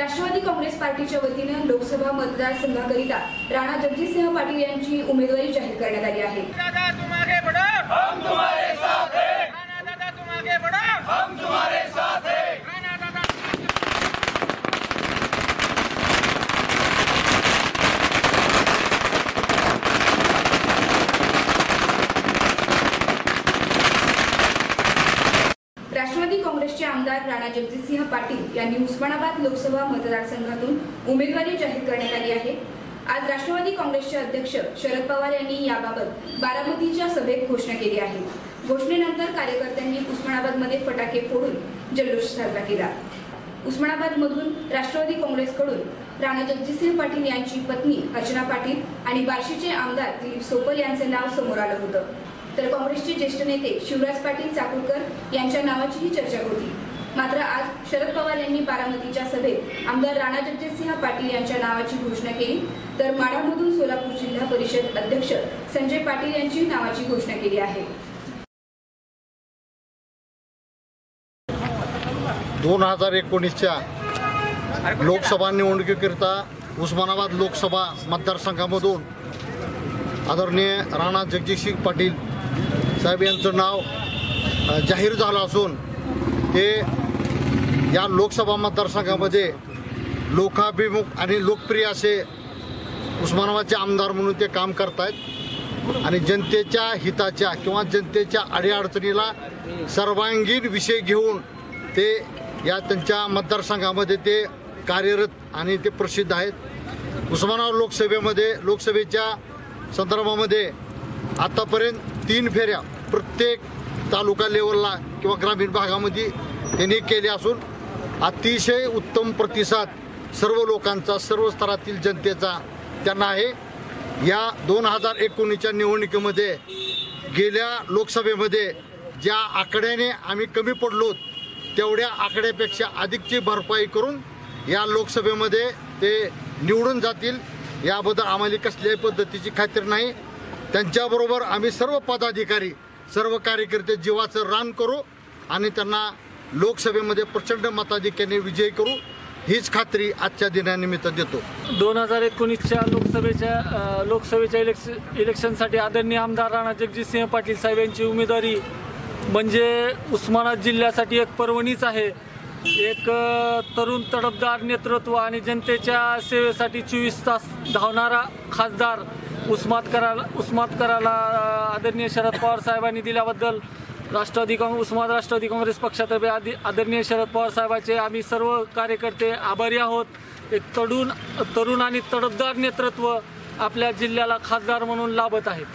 राष्ट्रवादी काँग्रेस पार्टीच्या वतीनं लोकसभा मतदारसंघाकरिता राणा जगजितसिंह पाटील यांची उमेदवारी जाहीर करण्यात आली आहे. राष्ट्रवादी काँग्रेसचे आमदार राणा जगजितसिंह पाटील यांनी उस्मानाबाद लोकसभा मतदारसंघातून उमेदवारी जाहीर करण्यात आली आहे. आज राष्ट्रवादी काँग्रेसचे अध्यक्ष शरद पवार यांनी याबाबत बारामतीच्या सभेत घोषणा केली आहे. घोषणेनंतर कार्यकर्त्यांनी उस्मानाबादमध्ये फटाके फोडून जल्लोष साजरा केला. उस्मानाबादमधून राष्ट्रवादी काँग्रेसकडून राणा जगजितसिंह पाटील यांची पत्नी अर्चना पाटील आणि बार्शीचे आमदार दिलीप सोपल यांचे नाव समोर आलं होतं. तर काँग्रेसचे ज्येष्ठ नेते शिवराज पाटील चाकूरकर यांच्या नावाचीही चर्चा होती. मात्र आज शरद पवार यांनी बारामतीच्या सभेत आमदार राणा जगजितसिंह पाटील यांच्या नावाची घोषणा केली. तर माढामधून सोलापूर जिल्हा परिषद अध्यक्ष संजय पाटील यांची नावाची घोषणा केली आहे. दोन हजार एकोणीसच्या लोकसभा निवडणुकीकरिता उस्मानाबाद लोकसभा मतदारसंघामधून आदरणीय राणा जगजितसिंग पाटील साहेब यांचं नाव जाहीर झालं असून ते या लोकसभा मतदारसंघामध्ये लोकाभिमुख आणि लोकप्रिय असे उस्मानाबादचे आमदार म्हणून ते काम करतायत. आणि जनतेच्या हिताच्या किंवा जनतेच्या अडीअडचणीला सर्वांगीण विषय घेऊन ते या त्यांच्या मतदारसंघामध्ये ते कार्यरत आणि ते प्रसिद्ध आहेत. उस्मानाबाद लोकसभेमध्ये लोकसभेच्या संदर्भामध्ये आतापर्यंत तीन फेऱ्या प्रत्येक तालुका लेवलला किंवा ग्रामीण भागामध्ये त्यांनी केले असून अतिशय उत्तम प्रतिसाद सर्व लोकांचा सर्व स्तरातील जनतेचा त्यांना आहे. या दोन हजार एकोणीसच्या निवडणुकीमध्ये गेल्या लोकसभेमध्ये ज्या आकड्याने आम्ही कमी पडलो तेवढ्या आकड्यापेक्षा अधिकची भरपाई करून या लोकसभेमध्ये ते निवडून जातील. याबद्दल आम्हाला कसल्याही पद्धतीची खात्री नाही. त्यांच्याबरोबर आम्ही सर्व पदाधिकारी सर्व कार्यकर्ते जीवाचं रान करू आणि त्यांना लोकसभेमध्ये प्रचंड मताधिक्याने विजयी करू हीच खात्री आजच्या दिनानिमित्त देतो. दोन हजार एकोणीसच्या लोकसभेच्या लोकसभेच्या इलेक्श इलेक्शनसाठी आदरणीय आमदार राणा जगजितसिंह पाटील साहेब यांची उमेदवारी म्हणजे उस्मानाबाद जिल्ह्यासाठी एक पर्वणीच आहे. एक तरुण तडफदार नेतृत्व आणि जनतेच्या सेवेसाठी चोवीस तास धावणारा खासदार उस्मात कराला उस्मात कराला आदरणीय शरद पवार साहेबांनी दिल्याबद्दल राष्ट्रवादी काँग उस्मानाबाद राष्ट्रवादी काँग्रेस पक्षातर्फे आदि आदरणीय शरद पवार साहेबांचे आम्ही सर्व कार्यकर्ते आभारी आहोत. एक तडून तरुण आणि तडफदार नेतृत्व आपल्या जिल्ह्याला खासदार म्हणून लाभत आहेत